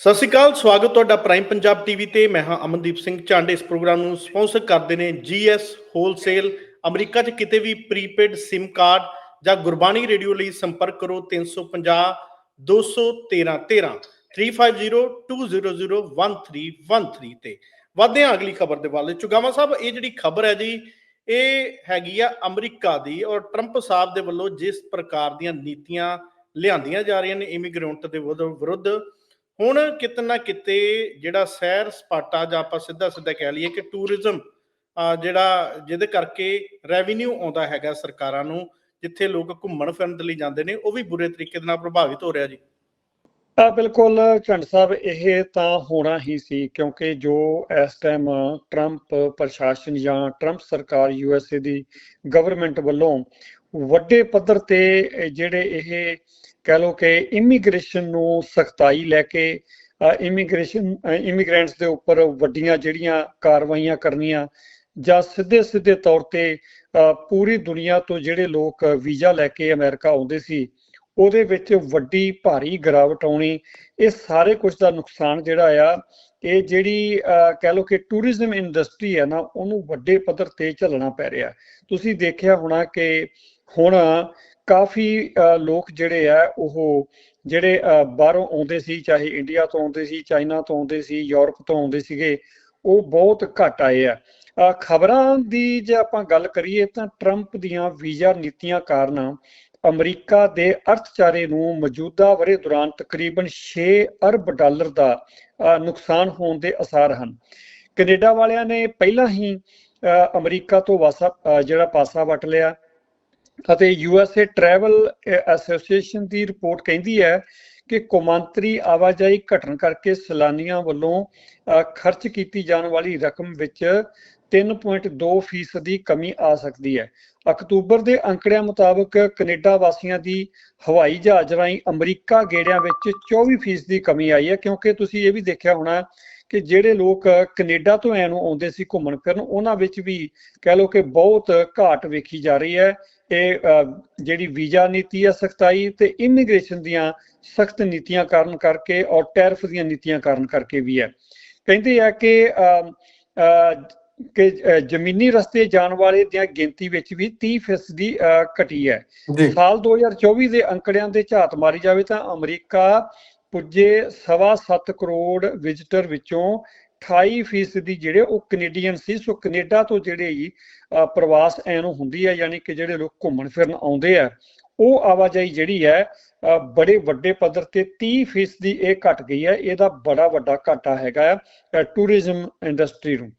ਸਤਿ ਸ਼੍ਰੀ ਅਕਾਲ, ਸਵਾਗਤ ਤੁਹਾਡਾ ਪ੍ਰਾਈਮ ਪੰਜਾਬ ਟੀਵੀ ਤੇ। ਮੈਂ ਹਾਂ ਅਮਨਦੀਪ ਸਿੰਘ ਝਾਂਡੇ। ਇਸ ਪ੍ਰੋਗਰਾਮ ਨੂੰ ਸਪਾਂਸਰ ਕਰਦੇ ਨੇ ਜੀਐਸ ਹੋਲਸੇਲ ਅਮਰੀਕਾ 'ਚ ਕਿਤੇ ਵੀ ਪ੍ਰੀਪੇਡ SIM ਕਾਰਡ ਜਾਂ ਗੁਰਬਾਣੀ ਰੇਡੀਓ ਲਈ ਸੰਪਰਕ ਕਰੋ 350 213 13 3502001313 ਤੇ। ਵਧਦੇ ਹਾਂ ਅਗਲੀ ਖਬਰ ਦੇ ਵੱਲ। ਚੁਗਾਵਾ ਸਾਹਿਬ, ਇਹ ਜਿਹੜੀ ਖਬਰ ਹੈ ਜੀ, ਇਹ ਹੈਗੀ ਆ ਅਮਰੀਕਾ ਦੀ ਔਰ ਟਰੰਪ ਸਾਹਿਬ ਦੇ ਵੱਲੋਂ ਜਿਸ ਪ੍ਰਕਾਰ ਦੀਆਂ ਨੀਤੀਆਂ ਲਿਆਂਦੀਆਂ ਜਾ ਰਹੀਆਂ ਨੇ, ਇਮੀਗ੍ਰੈਂਟ ਦੇ ਵਿਰੁੱਧ ਹੁਣ ਕਿਤੇ ਨਾ ਕਿਤੇ ਜਿਹੜਾ ਸੈਰ ਸਪਾਟਾ ਜਾਂ ਆਪਾਂ ਸਿੱਧਾ ਸਿੱਧਾ ਕਹਿ ਲਈਏ ਕਿ ਟੂਰਿਜ਼ਮ ਜਿਹੜਾ ਜਿਹਦੇ ਕਰਕੇ ਰੈਵਨਿਊ ਆਉਂਦਾ ਹੈਗਾ ਸਰਕਾਰਾਂ ਨੂੰ, ਜਿੱਥੇ ਲੋਕ ਘੁੰਮਣ ਫਿਰਨ ਦੇ ਲਈ ਜਾਂਦੇ ਨੇ, ਉਹ ਵੀ ਬੁਰੇ ਤਰੀਕੇ ਦੇ ਨਾਲ ਪ੍ਰਭਾਵਿਤ ਹੋ ਰਿਹਾ ਜੀ। ਆ ਬਿਲਕੁਲ ਝੰਡ ਸਾਹਿਬ, ਇਹ ਤਾਂ ਹੋਣਾ ਹੀ ਸੀ ਕਿਉਂਕਿ ਜੋ ਇਸ ਟਾਈਮ ਟਰੰਪ ਪ੍ਰਸ਼ਾਸਨ ਜਾਂ ਟਰੰਪ ਸਰਕਾਰ ਯੂਐਸਏ ਦੀ ਗਵਰਨਮੈਂਟ ਵੱਲੋਂ ਵੱਡੇ ਪੱਧਰ ਤੇ ਜਿਹੜੇ ਇਹ ਕਹਿ ਲੋ ਕਿ ਇਮੀਗ੍ਰੇਸ਼ਨ ਨੂੰ ਸਖਤਾਈ ਲੈ ਕੇ ਇਮੀਗ੍ਰੇਸ਼ਨ ਇਮੀਗ੍ਰੈਂਟਸ ਦੇ ਉੱਪਰ ਵੱਡੀਆਂ ਜਿਹੜੀਆਂ ਕਾਰਵਾਈਆਂ ਕਰਨੀਆਂ ਜਾਂ ਸਿੱਧੇ ਸਿੱਧੇ ਤੌਰ ਤੇ ਪੂਰੀ ਦੁਨੀਆ ਤੋਂ ਜਿਹੜੇ ਲੋਕ ਵੀਜ਼ਾ ਲੈ ਕੇ ਅਮਰੀਕਾ ਆਉਂਦੇ ਸੀ, ਉਹਦੇ ਵਿੱਚ ਵੱਡੀ ਭਾਰੀ ਗਿਰਾਵਟ ਆਉਣੀ, ਇਹ ਸਾਰੇ ਕੁਝ ਦਾ ਨੁਕਸਾਨ ਜਿਹੜਾ ਆ, ਇਹ ਜਿਹੜੀ ਕਹਿ ਲੋ ਕਿ ਟੂਰਿਜ਼ਮ ਇੰਡਸਟਰੀ ਹੈ ਨਾ, ਉਹਨੂੰ ਵੱਡੇ ਪੱਧਰ ਤੇ ਝੱਲਣਾ ਪੈ ਰਿਹਾ। ਤੁਸੀਂ ਦੇਖਿਆ ਹੋਣਾ ਕਿ ਹੁਣ ਕਾਫੀ ਲੋਕ ਜਿਹੜੇ ਆ, ਉਹ ਜਿਹੜੇ ਬਾਹਰੋਂ ਆਉਂਦੇ ਸੀ, ਚਾਹੇ ਇੰਡੀਆ ਤੋਂ ਆਉਂਦੇ ਸੀ, ਚਾਈਨਾ ਤੋਂ ਆਉਂਦੇ ਸੀ, ਯੂਰਪ ਤੋਂ ਆਉਂਦੇ ਸੀਗੇ, ਉਹ ਬਹੁਤ ਘੱਟ ਆਏ ਆ। ਖਬਰਾਂ ਦੀ ਜੇ ਆਪਾਂ ਗੱਲ ਕਰੀਏ ਤਾਂ ਟਰੰਪ ਦੀਆਂ ਵੀਜ਼ਾ ਨੀਤੀਆਂ ਕਾਰਨ ਅਮਰੀਕਾ ਦੇ ਅਰਥਚਾਰੇ ਨੂੰ ਮੌਜੂਦਾ ਵਰੇ ਦੌਰਾਨ ਤਕਰੀਬਨ 6 ਅਰਬ ਡਾਲਰ ਦਾ ਨੁਕਸਾਨ ਹੋਣ ਦੇ ਅਸਾਰ ਹਨ। ਕੈਨੇਡਾ ਵਾਲਿਆਂ ਨੇ ਪਹਿਲਾਂ ਹੀ ਅਮਰੀਕਾ ਤੋਂ ਵਾਸਾ ਜਿਹੜਾ ਪਾਸਾ ਵਟ ਲਿਆ। ਅਤੇ ਯੂਐਸਏ ਟਰੈਵਲ ਐਸੋਸੀਏਸ਼ਨ ਦੀ ਰਿਪੋਰਟ ਕਹਿੰਦੀ ਹੈ ਕਿ ਕੌਮਾਂਤਰੀ ਆਵਾਜਾਈ ਘਟਣ ਕਰਕੇ ਸੈਲਾਨੀਆਂ ਵੱਲੋਂ ਖਰਚ ਕੀਤੀ ਜਾਣ ਵਾਲੀ ਰਕਮ ਵਿੱਚ 3.2 ਫੀਸਦ ਦੀ ਕਮੀ ਆ ਸਕਦੀ ਹੈ। ਅਕਤੂਬਰ ਦੇ ਅੰਕੜਿਆਂ ਮੁਤਾਬਕ ਕੈਨੇਡਾ ਵਾਸੀਆਂ ਦੀ ਹਵਾਈ ਜਹਾਜ਼ ਰਾਹੀਂ ਅਮਰੀਕਾ ਗੇੜਿਆਂ ਵਿੱਚ 24 ਫੀਸਦ ਦੀ ਕਮੀ ਆਈ ਹੈ, ਕਿਉਂਕਿ ਤੁਸੀਂ ਇਹ ਵੀ ਦੇਖਿਆ ਹੋਣਾ ਕਿ ਜਿਹੜੇ ਲੋਕ ਕੈਨੇਡਾ ਤੋਂ ਐ ਆਉਂਦੇ ਸੀ ਘੁੰਮਣ ਫਿਰਨ, ਉਹਨਾਂ ਵਿੱਚ ਵੀ ਕਹਿ ਲਓ ਕਿ ਬਹੁਤ ਘਾਟ ਵੇਖੀ ਜਾ ਰਹੀ ਹੈ। ਇਹ ਜਿਹੜੀ ਵੀਜ਼ਾ ਨੀਤੀ ਹੈ ਸਖਤਾਈ ਤੇ ਇਮੀਗ੍ਰੇਸ਼ਨ ਦੀਆਂ ਸਖਤ ਨੀਤੀਆਂ ਕਾਰਨ ਕਰਕੇ ਔਰ ਟੈਰਿਫ ਦੀਆਂ ਨੀਤੀਆਂ ਕਾਰਨ ਕਰਕੇ ਵੀ ਹੈ। ਕਹਿੰਦੇ ਆ ਕਿ ਕਿ ਜ਼ਮੀਨੀ ਰਸਤੇ ਜਾਣ ਵਾਲੇ ਦੀਆਂ ਗਿਣਤੀ ਵਿੱਚ ਵੀ 30% ਦੀ ਘਟੀ ਹੈ। ਸਾਲ 2024 ਦੇ ਅੰਕੜਿਆਂ ਦੇ ਝਾਤ ਮਾਰੀ ਜਾਵੇ ਤਾਂ ਅਮਰੀਕਾ ਪੁੱਜੇ 7.5 ਕਰੋੜ ਵਿਜ਼ਿਟਰ ਵਿੱਚੋਂ 28% ਜਿਹੜੇ ਉਹ ਕੈਨੇਡੀਅਨ ਸੀ, ਸੋ ਕੈਨੇਡਾ ਤੋਂ ਜਿਹੜੇ ਹੀ ਪ੍ਰਵਾਸ ਐਨੂੰ ਹੁੰਦੀ ਹੈ, ਯਾਨੀ ਕਿ ਜਿਹੜੇ ਲੋਕ ਘੁੰਮਣ ਫਿਰਨ ਆਉਂਦੇ ਆ, ਉਹ ਆਵਾਜਾਈ ਜਿਹੜੀ ਹੈ ਬੜੇ ਵੱਡੇ ਪੱਧਰ ਤੇ 30% ਦੀ ਇਹ ਘਟ ਗਈ ਹੈ, ਇਹਦਾ ਬੜਾ ਵੱਡਾ ਘਾਟਾ ਹੈਗਾ ਟੂਰਿਜ਼ਮ ਇੰਡਸਟਰੀ ਨੂੰ।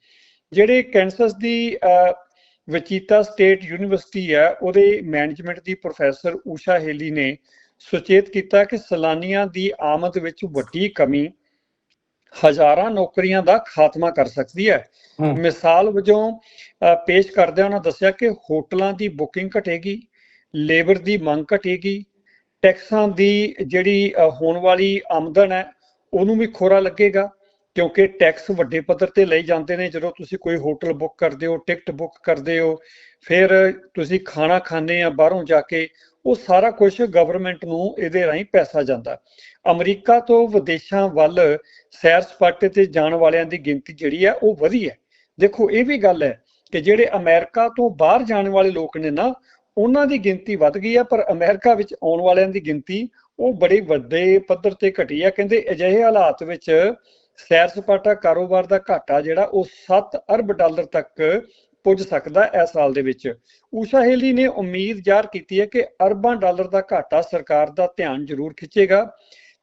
ਜਿਹੜੇ ਕੈਂਸਸ ਦੀ ਵਚੀਤਾ ਸਟੇਟ ਯੂਨੀਵਰਸਿਟੀ ਹੈ, ਉਹਦੇ ਮੈਨੇਜਮੈਂਟ ਦੀ ਪ੍ਰੋਫੈਸਰ ਊਸ਼ਾ ਹੇਲੀ ਨੇ ਸੁਚੇਤ ਕੀਤਾ ਕਿ ਸੈਲਾਨੀਆਂ ਦੀ ਆਮਦ ਵਿੱਚ ਵੱਡੀ ਕਮੀ ਹਜ਼ਾਰਾਂ ਨੌਕਰੀਆਂ ਦਾ ਖਾਤਮਾ ਕਰ ਸਕਦੀ ਹੈ। ਮਿਸਾਲ ਵਜੋਂ ਪੇਸ਼ ਕਰਦਿਆਂ ਉਹਨਾਂ ਦੱਸਿਆ ਕਿ ਹੋਟਲਾਂ ਦੀ ਬੁਕਿੰਗ ਘਟੇਗੀ ਲੇਬਰ ਦੀ ਮੰਗ ਘਟੇਗੀ ਟੈਕਸਾਂ ਦੀ ਜਿਹੜੀ ਹੋਣ ਵਾਲੀ ਆਮਦਨ ਹੈ ਉਹਨੂੰ ਵੀ ਖੋਰਾ ਲੱਗੇਗਾ ਕਿਉਂਕਿ ਟੈਕਸ ਵੱਡੇ ਪੱਧਰ ਤੇ ਲਈ ਜਾਂਦੇ ਨੇ। ਜਦੋਂ ਤੁਸੀਂ ਕੋਈ ਹੋਟਲ ਬੁੱਕ ਕਰਦੇ ਹੋ ਟਿਕਟ ਬੁੱਕ ਕਰਦੇ ਹੋ ਫਿਰ ਤੁਸੀਂ ਖਾਣਾ ਖਾਣੇ ਆ ਬਾਹਰੋਂ ਜਾ ਕੇ ਉਹ ਸਾਰਾ ਕੁਝ ਗਵਰਨਮੈਂਟ ਨੂੰ ਇਹਦੇ ਰਾਹੀਂ ਪੈਸਾ ਜਾਂਦਾ। ਅਮਰੀਕਾ ਤੋਂ ਵਿਦੇਸ਼ਾਂ ਵੱਲ ਸੈਰ ਸਪਾਟੇ ਤੇ ਜਾਣ ਵਾਲਿਆਂ ਦੀ ਗਿਣਤੀ ਜਿਹੜੀ ਹੈ ਉਹ ਵਧੀ ਹੈ। ਦੇਖੋ, ਇਹ ਵੀ ਗੱਲ ਹੈ ਕਿ ਜਿਹੜੇ ਅਮਰੀਕਾ ਤੋਂ ਬਾਹਰ ਜਾਣ ਵਾਲੇ ਲੋਕ ਨੇ ਨਾ, ਉਹਨਾਂ ਦੀ ਗਿਣਤੀ ਵੱਧ ਗਈ ਹੈ, ਪਰ ਅਮਰੀਕਾ ਵਿੱਚ ਆਉਣ ਵਾਲਿਆਂ ਦੀ ਗਿਣਤੀ ਉਹ ਬੜੇ ਵੱਡੇ ਪੱਧਰ ਤੇ ਘਟੀ ਹੈ। ਕਹਿੰਦੇ ਅਜਿਹੇ ਹਾਲਾਤ ਵਿੱਚ ਸੈਰ ਸਪਾਟਾ ਕਾਰੋਬਾਰ ਦਾ ਘਾਟਾ ਜਿਹੜਾ ਉਹ 7 ਅਰਬ ਡਾਲਰ ਤੱਕ ਪੁੱਜ ਸਕਦਾ ਹੈ ਇਸ ਸਾਲ ਦੇ ਵਿੱਚ। ਊਸ਼ਾ ਹੇਲੀ ਨੇ ਉਮੀਦ ਜ਼ਾਹਰ ਕੀਤੀ ਹੈ ਕਿ ਅਰਬਾਂ ਡਾਲਰ ਦਾ ਘਾਟਾ ਸਰਕਾਰ ਦਾ ਧਿਆਨ ਜ਼ਰੂਰ ਖਿੱਚੇਗਾ,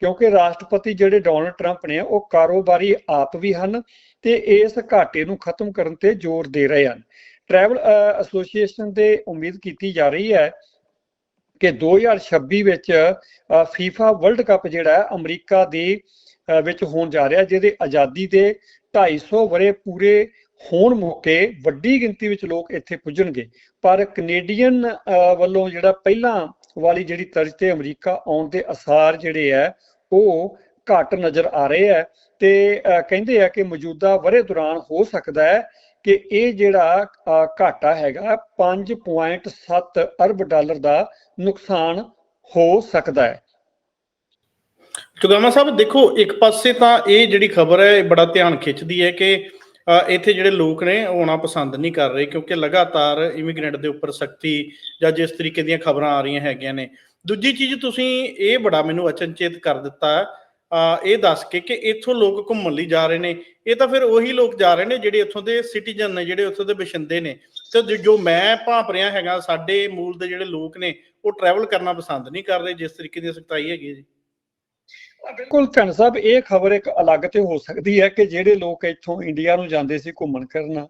ਕਿਉਂਕਿ ਰਾਸ਼ਟਰਪਤੀ ਜਿਹੜੇ ਡੋਨਲਡ ਟਰੰਪ ਨੇ ਉਹ ਕਾਰੋਬਾਰੀ ਆਪ ਵੀ ਹਨ ਤੇ ਇਸ ਘਾਟੇ ਨੂੰ ਖਤਮ ਕਰਨ ਤੇ ਜ਼ੋਰ ਦੇ ਰਹੇ ਹਨ। ਟਰੈਵਲ ਐਸੋਸੀਏਸ਼ਨ ਦੇ ਉਮੀਦ ਕੀਤੀ ਜਾ ਰਹੀ ਹੈ ਕਿ 2026 ਵਿੱਚ ਫੀਫਾ ਵਰਲਡ ਕੱਪ ਜਿਹੜਾ ਅਮਰੀਕਾ ਦੇ ਵਿੱਚ ਹੋਣ ਜਾ ਰਿਹਾ, ਜਿਹਦੇ ਆਜ਼ਾਦੀ ਦੇ 250 ਵਰੇ ਪੂਰੇ ਹੋਣ ਮੌਕੇ ਵੱਡੀ ਗਿਣਤੀ ਵਿੱਚ ਲੋਕ ਇੱਥੇ ਪੁੱਜਣਗੇ। ਪਰ ਕੈਨੇਡੀਅਨ ਵੱਲੋਂ ਜਿਹੜਾ ਪਹਿਲਾਂ ਵਾਲੀ ਜਿਹੜੀ ਤਰਜ਼ ਤੇ ਅਮਰੀਕਾ ਆਉਣ ਦੇ ਅਸਾਰ ਜਿਹੜੇ ਆ, ਉਹ ਘੱਟ ਨਜ਼ਰ ਆ ਰਹੇ ਆ ਤੇ ਕਹਿੰਦੇ ਆ ਕਿ ਮੌਜੂਦਾ ਵਰੇ ਦੌਰਾਨ ਹੋ ਸਕਦਾ ਹੈ ਕਿ ਇਹ ਜਿਹੜਾ ਘਾਟਾ ਹੈਗਾ 5.7 ਅਰਬ ਡਾਲਰ ਦਾ ਨੁਕਸਾਨ ਹੋ ਸਕਦਾ ਹੈ। ਚੁਗਾਮਾ ਸਾਹਿਬ, ਦੇਖੋ, ਇੱਕ ਪਾਸੇ ਤਾਂ ਇਹ ਜਿਹੜੀ ਖਬਰ ਹੈ, ਇਹ ਬੜਾ ਧਿਆਨ ਖਿੱਚਦੀ ਹੈ ਕਿ ਇੱਥੇ ਜਿਹੜੇ ਲੋਕ ਨੇ ਉਹ ਆਉਣਾ ਪਸੰਦ ਨਹੀਂ ਕਰ ਰਹੇ ਕਿਉਂਕਿ ਲਗਾਤਾਰ ਇਮੀਗ੍ਰੈਂਟ ਦੇ ਉੱਪਰ ਸਖਤੀ ਜਾਂ ਜਿਸ ਤਰੀਕੇ ਦੀਆਂ ਖਬਰਾਂ ਆ ਰਹੀਆਂ ਹੈਗੀਆਂ ਨੇ। ਦੂਜੀ ਚੀਜ਼ ਤੁਸੀਂ ਇਹ ਬੜਾ ਮੈਨੂੰ ਅਚਨਚੇਤ ਕਰ ਦਿੱਤਾ ਅ, ਇਹ ਦੱਸ ਕੇ ਕਿ ਇੱਥੋਂ ਲੋਕ ਘੁੰਮਣ ਲਈ ਜਾ ਰਹੇ ਨੇ। ਇਹ ਤਾਂ ਫਿਰ ਉਹੀ ਲੋਕ ਜਾ ਰਹੇ ਨੇ ਜਿਹੜੇ ਇੱਥੋਂ ਦੇ ਸਿਟੀਜ਼ਨ ਨੇ ਜਿਹੜੇ ਉੱਥੋਂ ਦੇ ਵਸਿੰਦੇ ਨੇ। ਤੇ ਜੋ- ਮੈਂ ਭਾਂਪ ਰਿਹਾ ਹੈਗਾ ਸਾਡੇ ਮੂਲ ਦੇ ਜਿਹੜੇ ਲੋਕ ਨੇ ਉਹ ਟਰੈਵਲ ਕਰਨਾ ਪਸੰਦ ਨਹੀਂ ਕਰ ਰਹੇ ਜਿਸ ਤਰੀਕੇ ਦੀ ਸਖਤਾਈ ਹੈਗੀ ਹੈ ਜੀ। ਬਿਲਕੁਲ ਭੈਣ ਸਾਹਿਬ, ਇਹ ਖਬਰ ਇੱਕ ਅਲੱਗ ਤੇ ਹੋ ਸਕਦੀ ਹੈ ਕਿ ਜਿਹੜੇ ਲੋਕ ਇੱਥੋਂ ਇੰਡੀਆ ਨੂੰ ਜਾਂਦੇ ਸੀ ਘੁੰਮਣ ਕਰਨ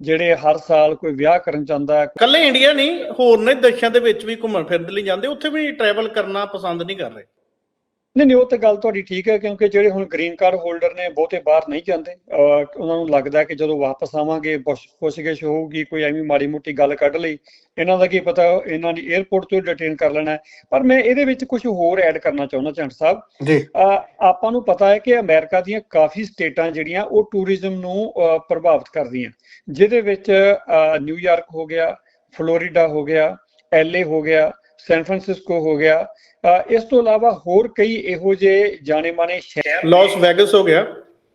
ਜਿਹੜੇ ਹਰ ਸਾਲ ਕੋਈ ਵਿਆਹ ਕਰਨ ਜਾਂਦਾ ਕੱਲੇ ਇੰਡੀਆ ਨਹੀਂ, ਹੋਰ ਨੇ ਦੇਸ਼ਾਂ ਦੇ ਵਿੱਚ ਵੀ ਘੁੰਮਣ ਫਿਰਨ ਲਈ ਜਾਂਦੇ, ਉੱਥੇ ਵੀ ਟਰੈਵਲ ਕਰਨਾ ਪਸੰਦ ਨਹੀਂ ਕਰ ਰਹੇ। ਨਹੀਂ ਨਹੀਂ ਉਹ ਤੇ ਗੱਲ ਤੁਹਾਡੀ ਠੀਕ ਹੈ ਕਿਉਂਕਿ ਜਿਹੜੇ ਹੁਣ ਗ੍ਰੀਨ ਕਾਰਡ ਹੋਲਡਰ ਨੇ ਬਹੁਤੇ ਬਾਹਰ ਨਹੀਂ ਜਾਂਦੇ। ਉਹਨਾਂ ਨੂੰ ਲੱਗਦਾ ਕਿ ਜਦੋਂ ਵਾਪਸ ਆਵਾਂਗੇ ਪੁੱਛ- ਪੁੱਛਗਿੱਛ ਹੋਊਗੀ ਕੋਈ ਐਵੇਂ ਮਾੜੀ ਮੋਟੀ ਗੱਲ ਕੱਢ ਲਈ। ਇਹਨਾਂ ਦਾ ਕੀ ਪਤਾ ਇਹਨਾਂ ਨੇ 에ਅਰਪੋਰਟ ਤੋਂ ਡਿਟੇਨ ਕਰ ਲੈਣਾ। ਪਰ ਮੈਂ ਇਹਦੇ ਵਿੱਚ ਕੁਝ ਹੋਰ ਐਡ ਕਰਨਾ ਚਾਹੁੰਦਾ ਚੰਟ ਸਾਹਿਬ। ਜੀ। ਆਪਾਂ ਨੂੰ ਪਤਾ ਹੈ ਕਿ ਅਮਰੀਕਾ ਦੀਆਂ ਕਾਫੀ ਸਟੇਟਾਂ ਜਿਹੜੀਆਂ ਉਹ ਟੂਰਿਜ਼ਮ ਨੂੰ ਪ੍ਰਭਾਵਿਤ ਕਰਦੀਆਂ। ਜਿਹਦੇ ਵਿੱਚ ਨਿਊਯਾਰਕ ਹੋ ਗਿਆ ਫਲੋਰੀਡਾ ਹੋ ਗਿਆ ਐਲਏ ਹੋ ਗਿਆ ਸੈਨ ਫਰਾਂਸਿਸਕੋ ਹੋ ਗਿਆ। ਇਸ ਤੋਂ ਇਲਾਵਾ ਹੋਰ ਕਈ ਇਹੋ ਜਿਹੇ ਜਾਣੇ ਮਾਣੇ ਸ਼ਹਿਰ ਲਾਸ ਵੈਗਸ ਹੋ ਗਿਆ।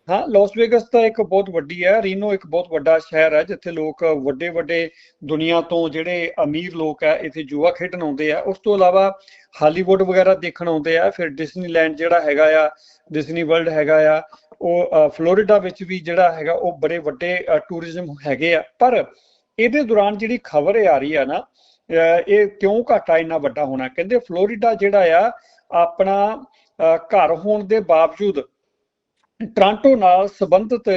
ਹਾਂ ਲਾਸ ਵੇਗਸ ਤਾਂ ਇੱਕ ਬਹੁਤ ਵੱਡੀ ਹੈ। ਰੀਨੋ ਇੱਕ ਬਹੁਤ ਵੱਡਾ ਸ਼ਹਿਰ ਹੈ ਜਿੱਥੇ ਲੋਕ ਵੱਡੇ ਵੱਡੇ ਦੁਨੀਆ ਤੋਂ ਜਿਹੜੇ ਅਮੀਰ ਲੋਕ ਹੈ ਇੱਥੇ ਜੂਆ ਖੇਡਣ ਆਉਂਦੇ ਆ। ਉਸ ਤੋਂ ਇਲਾਵਾ ਹਾਲੀਵੁੱਡ ਵਗੈਰਾ ਦੇਖਣ ਆਉਂਦੇ ਆ। ਫਿਰ ਡਿਸਨੀਲੈਂਡ ਜਿਹੜਾ ਹੈਗਾ ਆ ਡਿਸਨੀ ਵਰਲਡ ਹੈਗਾ ਆ ਉਹ ਫਲੋਰੀਡਾ ਵਿੱਚ ਵੀ ਜਿਹੜਾ ਹੈਗਾ ਉਹ ਬੜੇ ਵੱਡੇ ਟੂਰਿਜ਼ਮ ਹੈਗੇ ਆ। ਪਰ ਇਹਦੇ ਦੌਰਾਨ ਜਿਹੜੀ ਖਬਰ ਆ ਰਹੀ ਆ ਨਾ ਇਹ ਕਿਉਂ ਘਾਟਾ ਇੰਨਾ ਵੱਡਾ ਹੋਣਾ? ਕਹਿੰਦੇ ਫਲੋਰੀਡਾ ਜਿਹੜਾ ਆ, ਆਪਣਾ ਘਰ ਹੋਣ ਦੇ ਬਾਵਜੂਦ ਟ੍ਰਾਂਟੋ ਨਾਲ ਸੰਬੰਧਿਤ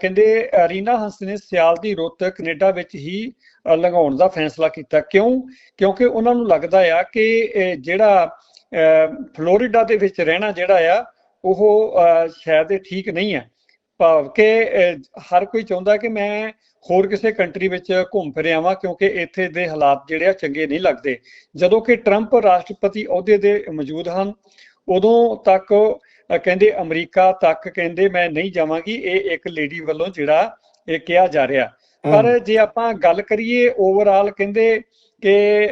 ਕਹਿੰਦੇ ਰੀਨਾ ਹੰਸ ਨੇ ਸਿਆਲ ਦੀ ਰੁੱਤ ਕੈਨੇਡਾ ਵਿੱਚ ਹੀ ਲੰਘਾਉਣ ਦਾ ਫੈਸਲਾ ਕੀਤਾ। ਕਿਉਂ? ਕਿਉਂਕਿ ਉਹਨਾਂ ਨੂੰ ਲੱਗਦਾ ਆ ਕਿ ਜਿਹੜਾ, ਅਹ ਫਲੋਰੀਡਾ ਦੇ ਵਿੱਚ ਰਹਿਣਾ ਜਿਹੜਾ ਆ, ਉਹ, ਅਹ ਸ਼ਾਇਦ ਇਹ ਠੀਕ ਨਹੀਂ ਹੈ ਭਾਵ ਕਿ, ਅਹ ਹਰ ਕੋਈ ਚਾਹੁੰਦਾ ਕਿ ਮੈਂ ਹੋਰ ਕਿਸੇ ਕੰਟਰੀ ਵਿੱਚ ਘੁੰਮ ਫਿਰ ਆਵਾਂ ਕਿਉਂਕਿ ਇੱਥੇ ਦੇ ਹਾਲਾਤ ਜਿਹੜੇ ਆ ਚੰਗੇ ਨਹੀਂ ਲੱਗਦੇ। ਜਦੋਂ ਕਿ ਟਰੰਪ ਰਾਸ਼ਟਰਪਤੀ ਅਹੁਦੇ ਦੇ ਮੌਜੂਦ ਹਨ ਉਦੋਂ ਤੱਕ ਕਹਿੰਦੇ ਅਮਰੀਕਾ ਤੱਕ ਕਹਿੰਦੇ ਮੈਂ ਨਹੀਂ ਜਾਵਾਂਗੀ ਇਹ ਇੱਕ ਲੇਡੀ ਵੱਲੋਂ ਜਿਹੜਾ ਇਹ ਕਿਹਾ ਜਾ ਰਿਹਾ। ਪਰ ਜੇ ਆਪਾਂ ਗੱਲ ਕਰੀਏ ਓਵਰਆਲ ਕਹਿੰਦੇ ਕਿ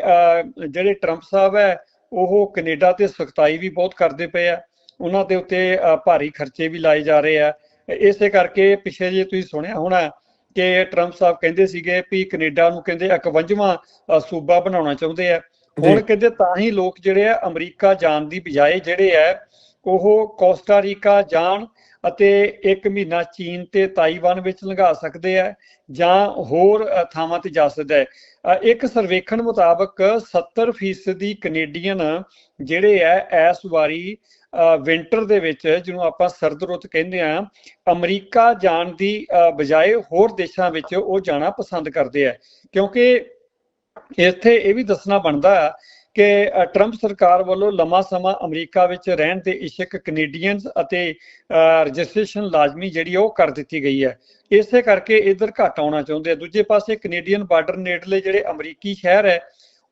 ਜਿਹੜੇ ਟਰੰਪ ਸਾਹਿਬ ਹੈ ਉਹ ਕੈਨੇਡਾ ਤੇ ਸਖਤਾਈ ਵੀ ਬਹੁਤ ਕਰਦੇ ਪਏ ਆ। ਉਹਨਾਂ ਦੇ ਉੱਤੇ ਭਾਰੀ ਖਰਚੇ ਵੀ ਲਾਏ ਜਾ ਰਹੇ ਆ। ਇਸੇ ਕਰਕੇ ਪਿਛੇ ਜੇ ਤੁਸੀਂ ਸੁਣਿਆ ਹੋਣਾ ਕਿ ਟਰੰਪ ਸਾਹਿਬ ਕਹਿੰਦੇ ਸੀਗੇ ਵੀ ਕੈਨੇਡਾ ਨੂੰ ਕਹਿੰਦੇ 51ਵਾਂ ਅਹ, ਸੂਬਾ ਬਣਾਉਣਾ ਚਾਹੁੰਦੇ ਆ। ਹੁਣ ਕਹਿੰਦੇ ਤਾਂ ਹੀ ਲੋਕ ਜਿਹੜੇ ਆ ਅਮਰੀਕਾ ਜਾਣ ਦੀ ਬਜਾਏ ਜਿਹੜੇ ਆ ਉਹ ਕੋਸਟਾ ਰੀਕਾ ਜਾਣ ਅਤੇ ਇੱਕ ਮਹੀਨਾ ਚੀਨ ਤੇ ਤਾਈਵਾਨ ਵਿੱਚ ਲੰਘਾ ਸਕਦੇ ਆ ਜਾਂ ਹੋਰ ਥਾਵਾਂ ਤੇ ਜਾ ਸਕਦਾ ਹੈ। ਇੱਕ ਸਰਵੇਖਣ ਮੁਤਾਬਕ 70% ਦੀ ਕੈਨੇਡੀਅਨ ਜਿਹੜੇ ਆ ਇਸ ਵਾਰੀ ਵਿੰਟਰ ਦੇ ਵਿੱਚ ਜਿਹਨੂੰ ਆਪਾਂ ਸਰਦ ਰੁੱਤ ਕਹਿੰਦੇ ਆ ਅਮਰੀਕਾ ਜਾਣ ਦੀ ਅ, ਬਜਾਏ ਹੋਰ ਦੇਸ਼ਾਂ ਵਿੱਚ ਉਹ ਜਾਣਾ ਪਸੰਦ ਕਰਦੇ ਆ। ਕਿਉਂਕਿ ਇੱਥੇ ਇਹ ਵੀ ਦੱਸਣਾ ਬਣਦਾ ਆ ਕਿ ਟਰੰਪ ਸਰਕਾਰ ਵੱਲੋਂ ਲੰਮਾ ਸਮਾਂ ਅਮਰੀਕਾ ਵਿੱਚ ਰਹਿਣ ਦੇ ਇਸ਼ਕ ਕੈਨੇਡੀਅਨਸ ਅਤੇ ਰਜਿਸਟ੍ਰੇਸ਼ਨ ਲਾਜ਼ਮੀ ਜਿਹੜੀ ਉਹ ਕਰ ਦਿੱਤੀ ਗਈ ਹੈ ਇਸੇ ਕਰਕੇ ਇਧਰ ਘੱਟ ਆਉਣਾ ਚਾਹੁੰਦੇ ਆ। ਦੂਜੇ ਪਾਸੇ ਕੈਨੇਡੀਅਨ ਬਾਰਡਰ ਨੇੜਲੇ ਜਿਹੜੇ ਅਮਰੀਕੀ ਸ਼ਹਿਰ ਹੈ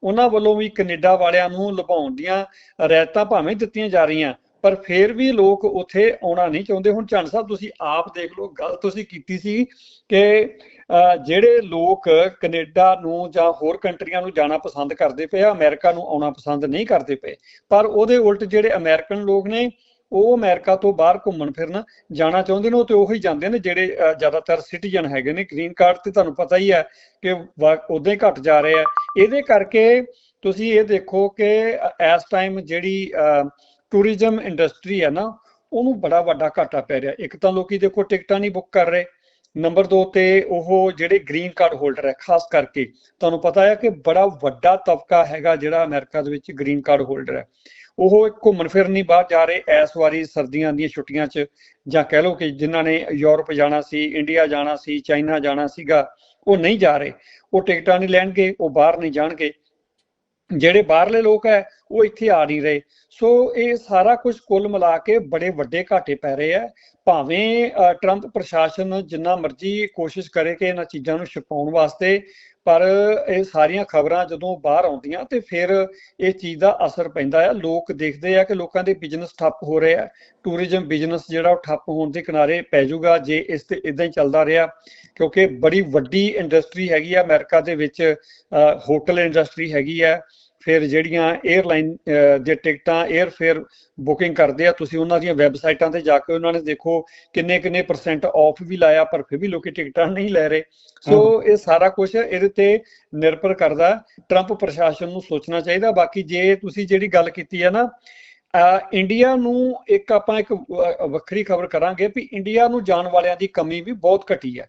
ਉਹਨਾਂ ਵੱਲੋਂ ਵੀ ਕੈਨੇਡਾ ਵਾਲਿਆਂ ਨੂੰ ਲੁਭਾਉਣ ਦੀਆਂ ਰਿਆਇਤਾਂ ਭਾਵੇਂ ਦਿੱਤੀਆਂ ਜਾ ਰਹੀਆਂ। ਪਰ ਫਿਰ ਵੀ ਲੋਕ ਉੱਥੇ ਆਉਣਾ ਨਹੀਂ ਚਾਹੁੰਦੇ। ਹੁਣ ਝੰਡ ਸਾਹਿਬ, ਤੁਸੀਂ ਆਪ ਦੇਖ ਲਓ, ਗੱਲ ਤੁਸੀਂ ਕੀਤੀ ਸੀ ਕਿ, ਅਹ, ਜਿਹੜੇ ਲੋਕ ਕੈਨੇਡਾ ਨੂੰ ਜਾਂ ਹੋਰ ਕੰਟਰੀਆਂ ਨੂੰ ਜਾਣਾ ਪਸੰਦ ਕਰਦੇ ਪਏ ਆ, ਅਮਰੀਕਾ ਨੂੰ ਆਉਣਾ ਪਸੰਦ ਨਹੀਂ ਕਰਦੇ ਪਏ। ਪਰ ਉਹਦੇ ਉਲਟ ਜਿਹੜੇ ਅਮਰੀਕਨ ਲੋਕ ਨੇ, ਉਹ ਅਮਰੀਕਾ ਤੋਂ ਬਾਹਰ ਘੁੰਮਣ ਫਿਰਨ ਜਾਣਾ ਚਾਹੁੰਦੇ ਨੇ, ਉਹ ਤੇ ਉਹੀ ਜਾਂਦੇ ਨੇ ਜਿਹੜੇ ਜ਼ਿਆਦਾਤਰ ਸਿਟੀਜ਼ਨ ਹੈਗੇ ਨੇ। ਗ੍ਰੀਨ ਕਾਰਡ ਤੇ ਤੁਹਾਨੂੰ ਪਤਾ ਹੀ ਹੈ ਕਿ ਉਦੋਂ ਹੀ ਘਟ ਜਾ ਰਹੇ ਆ। ਇਹਦੇ ਕਰਕੇ ਤੁਸੀਂ ਇਹ ਦੇਖੋ ਕਿ ਇਸ ਟਾਈਮ ਜਿਹੜੀ ਟੂਰਿਜ਼ਮ ਇੰਡਸਟਰੀ ਹੈ ਨਾ, ਉਹਨੂੰ ਬੜਾ ਵੱਡਾ ਘਾਟਾ ਪੈ ਰਿਹਾ। ਇੱਕ ਤਾਂ ਲੋਕੀ ਦੇਖੋ ਟਿਕਟਾਂ ਨਹੀਂ ਬੁੱਕ ਕਰ ਰਹੇ। ਨੰਬਰ 2 ਤੇ ਉਹ ਜਿਹੜੇ ਗ੍ਰੀਨ ਕਾਰਡ ਹੋਲਡਰ ਹੈ, ਖਾਸ ਕਰਕੇ ਤੁਹਾਨੂੰ ਪਤਾ ਹੈ ਕਿ ਬੜਾ ਵੱਡਾ ਤਬਕਾ ਹੈਗਾ ਜਿਹੜਾ ਅਮਰੀਕਾ ਦੇ ਵਿੱਚ ਗ੍ਰੀਨ ਕਾਰਡ ਹੋਲਡਰ ਹੈ। ਉਹ ਘੁੰਮਣ ਫਿਰਨ ਨਹੀਂ, ਬਾਹਰ ਜਾ ਰਹੇ, ਇਸ ਵਾਰੀ ਸਰਦੀਆਂ ਦੀਆਂ ਛੁੱਟੀਆਂ 'ਚ ਜਾਂ ਕਹਿ ਲਓ ਕਿ ਜਿਨ੍ਹਾਂ ਨੇ ਯੂਰਪ ਜਾਣਾ ਸੀ, ਇੰਡੀਆ ਜਾਣਾ ਸੀ, ਚਾਈਨਾ ਜਾਣਾ ਸੀਗਾ, ਉਹ ਨਹੀਂ ਜਾ ਰਹੇ। ਉਹ ਟਿਕਟਾਂ ਨਹੀਂ ਲੈਣਗੇ, ਉਹ ਬਾਹਰ ਨਹੀਂ ਜਾਣਗੇ। ਜਿਹੜੇ ਬਾਹਰਲੇ ਲੋਕ ਹੈ, ਉਹ ਇੱਥੇ ਆ ਨਹੀਂ ਰਹੇ। ਸੋ ਇਹ ਸਾਰਾ ਕੁਝ ਕੁੱਲ ਮਿਲਾ ਕੇ ਬੜੇ ਵੱਡੇ ਘਾਟੇ ਪੈ ਰਹੇ ਆ ਭਾਵੇਂ ਟਰੰਪ ਪ੍ਰਸ਼ਾਸਨ ਜਿੰਨਾ ਮਰਜ਼ੀ ਕੋਸ਼ਿਸ਼ ਕਰੇ ਕਿ ਇਹਨਾਂ ਚੀਜ਼ਾਂ ਨੂੰ ਛੁਪਾਉਣ ਵਾਸਤੇ ਪਰ ਇਹ ਸਾਰੀਆਂ ਖਬਰਾਂ ਜਦੋਂ ਬਾਹਰ ਆਉਂਦੀਆਂ ਤੇ ਫਿਰ ਇਹ ਚੀਜ਼ ਦਾ ਅਸਰ ਪੈਂਦਾ ਆ। ਲੋਕ ਦੇਖਦੇ ਆ ਕਿ ਲੋਕਾਂ ਦੇ ਬਿਜ਼ਨਸ ਠੱਪ ਹੋ ਰਹੇ ਆ। ਟੂਰਿਜ਼ਮ ਬਿਜ਼ਨਸ ਜਿਹੜਾ ਉਹ ਠੱਪ ਹੋਣ ਦੇ ਕਿਨਾਰੇ ਪੈ ਜਾਊਗਾ, ਜੇ ਇਸ ਤੇ ਇਦਾਂ ਹੀ ਚੱਲਦਾ ਰਿਹਾ, ਕਿਉਂਕਿ ਬੜੀ ਵੱਡੀ ਇੰਡਸਟਰੀ ਹੈਗੀ ਆ ਅਮਰੀਕਾ ਦੇ ਵਿੱਚ ਹੋਟਲ ਇੰਡਸਟਰੀ ਹੈਗੀ ਆ। ਫਿਰ ਜਿਹੜੀਆਂ 에ਅਰਲਾਈਨ ਦੇ ਟਿਕਟਾਂ 에ਅਰਫੇਅਰ ਬੁਕਿੰਗ ਕਰਦੇ ਆ ਤੁਸੀਂ ਉਹਨਾਂ ਦੀਆਂ ਵੈਬਸਾਈਟਾਂ ਤੇ ਜਾ ਕੇ ਉਹਨਾਂ ਨੇ ਦੇਖੋ ਕਿੰਨੇ ਕਿੰਨੇ ਪਰਸੈਂਟ ਆਫ ਵੀ ਲਾਇਆ ਪਰ ਫਿਰ ਵੀ ਲੋਕੀ ਟਿਕਟਾਂ ਨਹੀਂ ਲੈ ਰਹੇ। ਸੋ ਇਹ ਸਾਰਾ ਕੁਝ ਇਹਦੇ ਤੇ ਨਿਰਭਰ ਕਰਦਾ। ਟਰੰਪ ਪ੍ਰਸ਼ਾਸਨ ਨੂੰ ਸੋਚਣਾ ਚਾਹੀਦਾ। ਬਾਕੀ ਜੇ ਤੁਸੀਂ ਜਿਹੜੀ ਗੱਲ ਕੀਤੀ ਹੈ ਨਾ ਇੰਡੀਆ ਨੂੰ ਇੱਕ ਆਪਾਂ ਇੱਕ ਵੱਖਰੀ ਖਬਰ ਕਰਾਂਗੇ ਵੀ ਇੰਡੀਆ ਨੂੰ ਜਾਣ ਵਾਲਿਆਂ ਦੀ ਕਮੀ ਵੀ ਬਹੁਤ ਘਟੀ ਹੈ।